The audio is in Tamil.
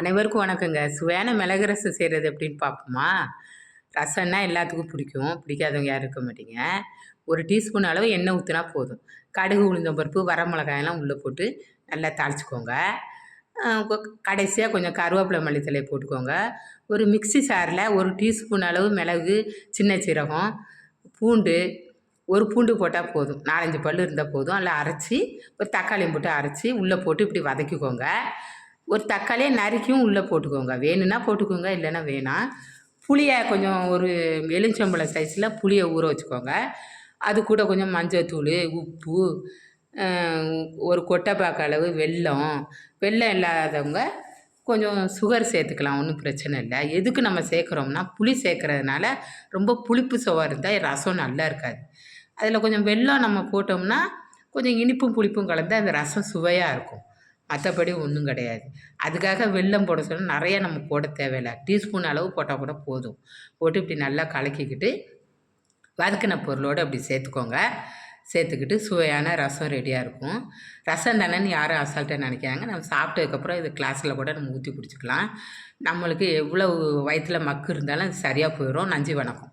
அனைவருக்கும் வணக்கங்க. சுவையான மிளகு ரசம் செய்கிறது எப்படின்னு பார்ப்போமா? ரசம்னா எல்லாத்துக்கும் பிடிக்கும். பிடிக்காதவங்க யாரும் இருக்க மாட்டீங்க. ஒரு டீஸ்பூன் அளவு எண்ணெய் ஊற்றினா போதும். கடுகு உளுந்தம்பருப்பு வரமிளகாயெல்லாம் உள்ளே போட்டு நல்லா தாளிச்சுக்கோங்க. கடைசியாக கொஞ்சம் கருவேப்பிலை மல்லித்தலையை போட்டுக்கோங்க. ஒரு மிக்ஸி சாரில் ஒரு டீஸ்பூன் அளவு மிளகு சின்ன சீரகம் பூண்டு ஒரு பூண்டு போட்டால் போதும். நாலஞ்சு பல் இருந்தால் போதும். அதில் அரைச்சி ஒரு தக்காளியும் போட்டு அரைச்சி உள்ளே போட்டு இப்படி வதக்கிக்கோங்க. ஒரு தக்காளியை நறுக்கியும் உள்ளே போட்டுக்கோங்க. வேணும்னா போட்டுக்கோங்க இல்லைன்னா வேணாம். புளியை கொஞ்சம் ஒரு எலுமிச்சம்பழம் சைஸில் புளியை ஊற வச்சுக்கோங்க. அது கூட கொஞ்சம் மஞ்சத்தூள் உப்பு ஒரு கொட்டைப்பாக்கு அளவு வெல்லம். வெல்லம் இல்லாதவங்க கொஞ்சம் சுகர் சேர்த்துக்கலாம் ஒன்றும் பிரச்சனை இல்லை. எதுக்கு நம்ம சேர்க்குறோம்னா புளி சேர்க்குறதுனால ரொம்ப புளிப்பு சுவை இருந்தால் ரசம் நல்லா இருக்காது. அதில் கொஞ்சம் வெல்லம் நம்ம போட்டோம்னா கொஞ்சம் இனிப்பும் புளிப்பும் கலந்து அந்த ரசம் சுவையாக இருக்கும். மற்றபடி ஒன்றும் கிடையாது. அதுக்காக வெள்ளம் போட சொல்ல நிறையா நம்ம போட தேவையில்லை. டீஸ்பூன் அளவு போட்டால் கூட போதும். போட்டு இப்படி நல்லா கலக்கிக்கிட்டு வதக்கின பொருளோடு அப்படி சேர்த்துக்கோங்க. சேர்த்துக்கிட்டு சுவையான ரசம் ரெடியாக இருக்கும். ரசம் தானேன்னு யாரும் அசால்ட்டாக நினைக்கிறாங்க நம்ம சாப்பிட்டதுக்கப்புறம் இது கிளாஸில் கூட நம்ம ஊற்றி குடிச்சிக்கலாம். நம்மளுக்கு எவ்வளோ வயிற்றில் மக்கு இருந்தாலும் அது சரியாக போயிடும் நஞ்சு வணக்கம்.